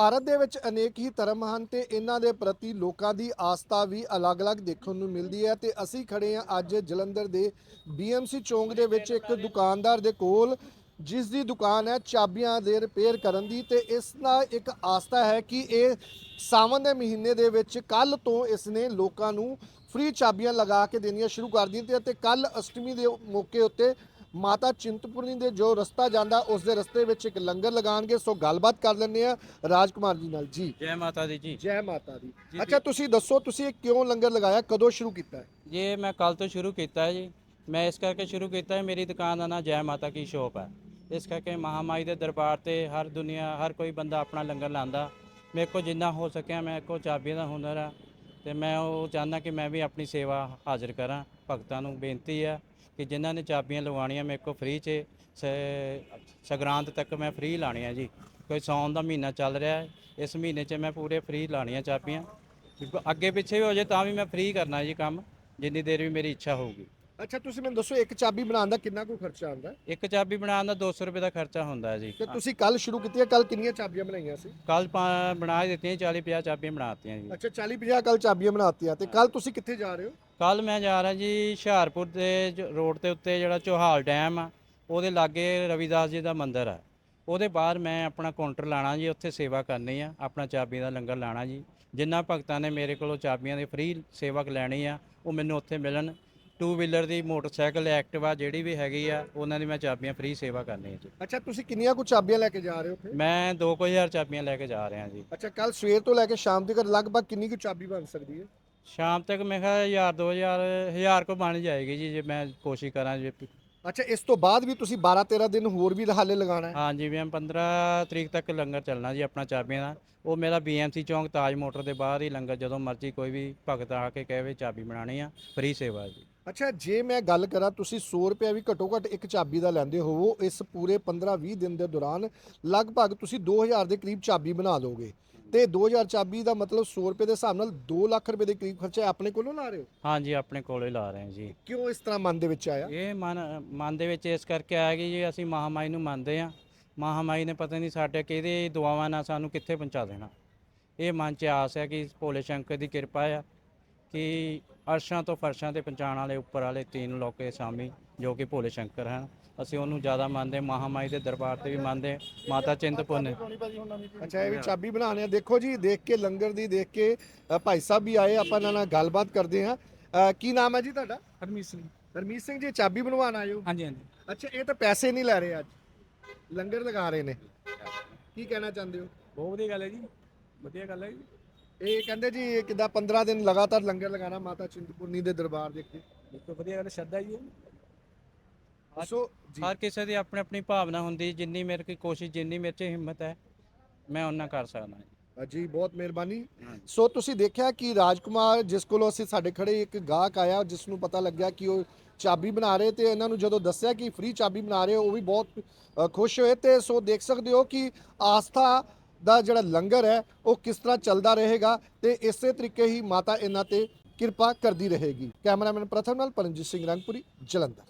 ਭਾਰਤ ਦੇ ਵਿੱਚ ਅਨੇਕ ਹੀ ਧਰਮ ਹਨ ਤੇ ਇਹਨਾਂ ਦੇ ਪ੍ਰਤੀ ਲੋਕਾਂ ਦੀ ਆਸਥਾ ਵੀ ਅਲੱਗ-ਅਲੱਗ ਦੇਖਣ ਨੂੰ ਮਿਲਦੀ ਹੈ ਤੇ ਅਸੀਂ ਖੜੇ ਹਾਂ ਅੱਜ ਜਲੰਧਰ ਦੇ BMC ਚੌਂਕ ਦੇ ਵਿੱਚ ਇੱਕ ਦੁਕਾਨਦਾਰ ਦੇ ਕੋਲ, ਜਿਸ ਦੀ ਦੁਕਾਨ ਹੈ ਚਾਬੀਆਂ ਦੇ ਰਿਪੇਅਰ ਕਰਨ ਦੀ ਤੇ ਇਸ ਦਾ ਇੱਕ ਆਸਥਾ ਹੈ ਕਿ ਇਹ ਸਾਵਨ ਦੇ ਮਹੀਨੇ ਦੇ ਵਿੱਚ ਕੱਲ ਤੋਂ ਇਸ ਨੇ ਲੋਕਾਂ ਨੂੰ ਫ੍ਰੀ ਚਾਬੀਆਂ ਲਗਾ ਕੇ ਦੇਣੀਆਂ ਸ਼ੁਰੂ ਕਰ ਦਿੱਤੀਆਂ ਤੇ ਕੱਲ ਅਸ਼ਟਮੀ ਦੇ ਮੌਕੇ ਉੱਤੇ ਮਾਤਾ ਚਿੰਤਪੁਰਨੀ ਦੇ ਜੋ ਰਸਤਾ ਜਾਂਦਾ ਉਸ ਦੇ ਰਸਤੇ ਵਿੱਚ ਇੱਕ ਲੰਗਰ ਲਗਾਣਗੇ ਸੋ ਗੱਲਬਾਤ ਕਰ ਲੈਂਦੇ ਆ ਰਾਜਕੁਮਾਰ ਜੀ ਨਾਲ। ਜੀ। ਜੈ ਮਾਤਾ ਦੀ ਜੀ। ਜੈ ਮਾਤਾ ਦੀ। ਜੀ, ਅੱਛਾ ਤੁਸੀਂ ਦੱਸੋ ਤੁਸੀਂ ਇਹ ਕਿਉਂ ਲੰਗਰ ਲਗਾਇਆ ਕਦੋਂ ਸ਼ੁਰੂ ਕੀਤਾ ਇਹ ਮੈਂ ਕੱਲ ਤੋਂ ਸ਼ੁਰੂ ਕੀਤਾ ਹੈ ਜੀ। ਮੈਂ ਇਸ ਕਰਕੇ ਸ਼ੁਰੂ ਕੀਤਾ ਹੈ ਮੇਰੀ ਦੁਕਾਨ ਦਾ ਨਾਮ ਜੈ ਮਾਤਾ ਕੀ ਸ਼ੋਪ ਹੈ। ਇਸ ਕਰਕੇ ਮਹਾਮਾਈ ਦੇ ਦਰਬਾਰ ਤੇ ਹਰ ਦੁਨੀਆ ਹਰ ਕੋਈ ਬੰਦਾ ਆਪਣਾ ਲੰਗਰ ਲਾਂਦਾ ਮੇਰੇ ਕੋਲ ਜਿੰਨਾ ਹੋ ਸਕਿਆ ਮੈਂ ਕੋ ਚਾਬੀ ਦਾ ਹੁਨਰ ਆ ਤੇ ਮੈਂ ਉਹ ਚਾਹੁੰਦਾ ਕਿ ਮੈਂ ਵੀ ਆਪਣੀ ਸੇਵਾ ਹਾਜ਼ਰ ਕਰਾਂ। ਭਗਤਾਂ ਨੂੰ ਬੇਨਤੀ ਆ ਕਿ ਜਿਨ੍ਹਾਂ ਨੇ ਚਾਬੀਆਂ ਲਵਾਉਣੀਆਂ ਮੇਰੇ ਕੋਲ ਫ੍ਰੀ 'ਚ, ਸ- ਸੰਗਰਾਂਦ ਤੱਕ ਮੈਂ ਫ੍ਰੀ ਲਾਣੀਆਂ ਜੀ। ਕੋਈ ਸੌਣ ਦਾ ਮਹੀਨਾ ਚੱਲ ਰਿਹਾ ਹੈ, ਇਸ ਮਹੀਨੇ 'ਚ ਮੈਂ ਪੂਰੇ ਫ੍ਰੀ ਲਾਣੀਆਂ ਚਾਬੀਆਂ। ਅੱਗੇ ਪਿੱਛੇ ਵੀ ਹੋ ਜੇ ਤਾਂ ਵੀ ਮੈਂ ਫ੍ਰੀ ਕਰਨਾ ਜੀ ਕੰਮ, ਜਿੰਨੀ ਦੇਰ ਵੀ ਮੇਰੀ ਇੱਛਾ ਹੋਊਗੀ। ਅੱਛਾ ਤੁਸੀਂ ਮੈਨੂੰ ਦੱਸੋ ਇੱਕ ਚਾਬੀ ਬਣਾਉਣ ਦਾ ਕਿੰਨਾ ਕੁ ਖਰਚਾ ਆਉਂਦਾ ਹੈ? ਇੱਕ ਚਾਬੀ ਬਣਾਉਣ ਦਾ 200 ਰੁਪਏ ਦਾ ਖਰਚਾ ਹੁੰਦਾ ਹੈ ਜੀ। ਤੇ ਤੁਸੀਂ ਕੱਲ ਸ਼ੁਰੂ ਕੀਤੀ ਹੈ ਕੱਲ ਕਿੰਨੀਆਂ ਚਾਬੀਆਂ ਬਣਾਈਆਂ ਸੀ? ਕੱਲ ਬਣਾ ਹੀ ਦਿੱਤੀਆਂ 40 50 ਚਾਬੀਆਂ ਬਣਾਤੀਆਂ ਜੀ। ਅੱਛਾ 40 50 ਕੱਲ ਚਾਬੀਆਂ ਬਣਾਤੀਆਂ ਤੇ ਕੱਲ ਤੁਸੀਂ ਕਿੱਥੇ ਜਾ ਰਹੇ ਹੋ? ਕੱਲ ਮੈਂ ਜਾ ਰਿਹਾ ਜੀ ਹੁਸ਼ਿਆਰਪੁਰ ਦੇ ਜ- ਰੋਡ ਦੇ ਉੱਤੇ ਜਿਹੜਾ ਚੋਹਾਲ ਡੈਮ ਆ ਉਹਦੇ ਲਾਗੇ ਰਵਿਦਾਸ ਜੀ ਦਾ ਮੰਦਿਰ ਆ। ਉਹਦੇ ਬਾਹਰ ਮੈਂ ਆਪਣਾ ਕਾਊਂਟਰ ਲਾਣਾ ਜੀ ਉੱਥੇ ਸੇਵਾ ਕਰਨੀ ਆ ਆਪਣਾ ਚਾਬੀ ਦਾ ਲੰਗਰ ਲਾਣਾ ਜੀ। ਜਿੰਨਾ ਭਗਤਾਂ ਨੇ ਮੇਰੇ ਕੋਲੋਂ ਚਾਬੀਆਂ ਦੀ ਫ੍ਰੀ ਸੇਵਾ ਲੈਣੀ ਆ ਉਹ ਮੈਨੂੰ ਉੱਥੇ ਮਿਲਣ। ਟੂ ਵੀਲਰ ਦੀ ਮੋਟਰਸਾਈਕਲ ਐਕਟਿਵਾ ਜਿਹੜੀ ਵੀ ਹੈਗੀ ਆ ਉਹਨਾਂ ਦੀ ਮੈਂ ਚਾਬੀਆਂ ਫ੍ਰੀ ਸੇਵਾ ਕਰਨੀ ਹੈ ਜੀ। ਅੱਛਾ ਤੁਸੀਂ ਕਿੰਨੀਆਂ ਕੁ ਚਾਬੀਆਂ ਲੈ ਕੇ ਜਾ ਰਹੇ ਹੋ ਉੱਥੇ? ਮੈਂ 2000 ਚਾਬੀਆਂ ਲੈ ਕੇ ਜਾ ਰਿਹਾ ਜੀ। ਅੱਛਾ ਕੱਲ ਸਵੇਰ ਤੋਂ ਲੈ ਕੇ ਸ਼ਾਮ ਤੱਕ ਲਗਭਗ ਕਿੰਨੀ ਕੁ ਚਾਬੀ ਬਣ ਸਕਦੀ ਹੈ? ਸ਼ਾਮ ਤੱਕ ਮੈਂ ਕਿਹਾ 1000 2000 1000 ਕੋ ਬਣ ਜਾਏਗੀ ਜੀ ਜੇ ਮੈਂ ਕੋਸ਼ਿਸ਼ ਕਰਾਂ ਜੇ। ਅੱਛਾ ਇਸ ਤੋਂ ਬਾਅਦ ਵੀ ਤੁਸੀਂ 12 13 ਦਿਨ ਹੋਰ ਵੀ ਹਾਲੇ ਲਗਾਉਣਾ ਹੈ? ਹਾਂ ਜੀ ਮੈਂ 15 ਤਰੀਕ ਤੱਕ ਲੰਗਰ ਚੱਲਣਾ ਜੀ ਆਪਣਾ ਚਾਬੀਆਂ ਦਾ। ਉਹ ਮੇਰਾ BMC ਚੌਂਕ ਤਾਜ ਮੋਟਰ ਦੇ ਬਾਹਰ ਹੀ ਲੰਗਰ ਜਦੋਂ ਮਰਜ਼ੀ ਕੋਈ ਵੀ ਭਗਤ ਆ ਕੇ ਕਹੇ ਵੀ ਚਾਬੀ ਬਣਾਣੀ ਆ ਫ੍ਰੀ ਸੇਵਾ ਜੀ। ਅੱਛਾ ਜੇ ਮੈਂ ਗੱਲ ਕਰਾਂ ਤੁਸੀਂ 100 ਰੁਪਏ ਵੀ ਘੱਟੋ ਘੱਟ ਇੱਕ ਚਾਬੀ ਦਾ ਲੈਂਦੇ ਹੋਵੋ ਇਸ ਪੂਰੇ 15 20 ਦਿਨ ਦੇ ਦੌਰਾਨ ਲਗਭਗ ਤੁਸੀਂ 2000 ਦੇ ਕਰੀਬ ਚਾਬੀ ਬਣਾ ਲਓਗੇ। ਤੇ 2000 ਚਾਬੀ ਦਾ ਮਤਲਬ 100 ਰੁਪਏ ਦੇ ਹਿਸਾਬ ਨਾਲ 2 ਲੱਖ ਰੁਪਏ ਦੇ ਕਰੀਬ ਖਰਚਾ ਆਪਣੇ ਕੋਲੋਂ ਲਾ ਰਹੇ ਹੋ? ਹਾਂ ਜੀ ਆਪਣੇ ਕੋਲੇ ਲਾ ਰਹੇ ਹਾਂ ਜੀ। ਕਿਉਂ ਇਸ ਤਰ੍ਹਾਂ ਮਨ ਦੇ ਵਿੱਚ ਆਇਆ? ਇਹ ਮਨ ਮਨ ਦੇ ਵਿੱਚ ਇਸ ਕਰਕੇ ਆਇਆ ਕਿ ਜੀ ਅਸੀਂ ਮਹਾਮਾਈ ਨੂੰ ਮੰਨਦੇ ਆ ਮਹਾਮਾਈ ਨੇ ਪਤਾ ਨਹੀਂ ਸਾਡੇ ਕਿਹਦੇ ਦੁਆਵਾਂ ਨਾਲ ਸਾਨੂੰ ਕਿੱਥੇ ਪਹੁੰਚਾ ਦੇਣਾ। ਇਹ ਮਨ 'ਚ ਆਸ ਹੈ ਕਿ ਭੋਲੇ ਸ਼ੰਕਰ ਦੀ ਕਿਰਪਾ ਆ ਕਿ ਅਰਸ਼ਾਂ ਤੋਂ ਫਰਸ਼ਾਂ ਤੇ ਪਹੁੰਚਾਉਣ ਵਾਲੇ ਉੱਪਰ ਵਾਲੇ ਤੀਨ ਲੋਕੇ ਸਾਮੀ ਜੋ ਕਿ ਭੋਲੇ ਸ਼ੰਕਰ ਹਨ। ਅਸੀਂ ਉਹਨੂੰ ਜ਼ਿਆਦਾ ਮੰਨਦੇ ਮਹਾਮਾਈ ਦੇ ਦਰਬਾਰ ਤੇ ਵੀ ਮੰਨਦੇ ਮਾਤਾ ਚਿੰਤਪੁਰਨੀ ਅੱਛਾ ਇਹ ਵੀ ਚਾਬੀ ਬਣਾਉਣੇ ਆ। ਦੇਖੋ ਜੀ ਦੇਖ ਕੇ ਲੰਗਰ ਦੀ ਦੇਖ ਕੇ ਭਾਈ ਸਾਹਿਬ ਵੀ ਆਏ ਆਪਾਂ ਨਾਲ ਗੱਲਬਾਤ ਕਰਦੇ ਹਾਂ। ਕੀ ਨਾਮ ਹੈ ਜੀ ਤੁਹਾਡਾ? ਹਰਮੀਤ ਸਿੰਘ। ਹਰਮੀਤ ਸਿੰਘ ਜੀ ਚਾਬੀ ਬਣਵਾਉਣ ਆਏ ਹੋ? ਹਾਂਜੀ ਹਾਂਜੀ। ਅੱਛਾ ਇਹ ਤਾਂ ਪੈਸੇ ਨਹੀਂ ਲੈ ਰਹੇ ਅੱਜ। ਲੰਗਰ ਲਗਾ ਰਹੇ ਨੇ। ਕੀ ਕਹਿਣਾ ਚਾਹੁੰਦੇ ਹੋ? ਬਹੁਤ ਵਧੀਆ ਗੱਲ ਹੈ ਜੀ। ਵਧੀਆ ਗੱਲ ਹੈ ਜੀ। ਇਹ ਕਹਿੰਦੇ ਜੀ ਕਿੱਦਾਂ 15 ਦਿਨ ਲਗਾਤਾਰ ਲੰਗਰ ਲਗਾਣਾ ਮਾਤਾ ਚਿੰਤਪੁਰਨੀ ਦੇ ਦਰਬਾਰ ਦੇ ਕੇ ਦੇਖੋ ਵਧੀਆ ਗੱਲ ਸ਼ਰਧਾ ਜੀ ਸੋ ਹਰ ਕਿਸੇ ਦੀ ਆਪਣੀ ਆਪਣੀ ਭਾਵਨਾ ਹੁੰਦੀ ਜਿੰਨੀ ਮੇਰੇ ਕੀ ਕੋਸ਼ਿਸ਼ ਜਿੰਨੀ ਮੇਰੇ 'ਚ ਹਿੰਮਤ ਹੈ ਮੈਂ ਉਹਨਾਂ ਕਰ ਸਕਦਾ ਜੀ ਜੀ ਬਹੁਤ ਮਿਹਰਬਾਨੀ। ਸੋ ਤੁਸੀਂ ਦੇਖਿਆ ਕਿ ਰਾਜਕੁਮਾਰ ਜਿਸ ਕੋਲੋਂ ਅਸੀਂ ਸਾਡੇ ਖੜੇ ਇੱਕ ਗਾਹਕ ਆਇਆ ਜਿਸ ਨੂੰ ਪਤਾ ਲੱਗਿਆ ਕਿ ਉਹ ਚਾਬੀ ਬਣਾ ਰਹੇ ਤੇ ਇਹਨਾਂ ਨੂੰ ਜਦੋਂ ਦੱਸਿਆ ਕਿ ਫ੍ਰੀ ਚਾਬੀ ਬਣਾ ਰਹੇ ਉਹ ਵੀ ਬਹੁਤ ਖੁਸ਼ ਹੋਏ। ਤੇ ਸੋ ਦੇਖ ਸਕਦੇ ਹੋ ਕਿ ਆਸਥਾ ਦਾ ਜਿਹੜਾ ਲੰਗਰ ਹੈ, ਉਹ ਕਿਸ ਤਰ੍ਹਾਂ ਚੱਲਦਾ ਰਹੇਗਾ ਤੇ ਇਸੇ ਤਰੀਕੇ ਹੀ ਮਾਤਾ ਇਹਨਾਂ ਤੇ ਕਿਰਪਾ ਕਰਦੀ ਰਹੇਗੀ। ਕੈਮਰਾਮੈਨ ਪ੍ਰਥਮ ਨਾਲ ਪਰਮਜੀਤ ਸਿੰਘ ਰੰਗਪੁਰੀ, ਜਲੰਧਰ।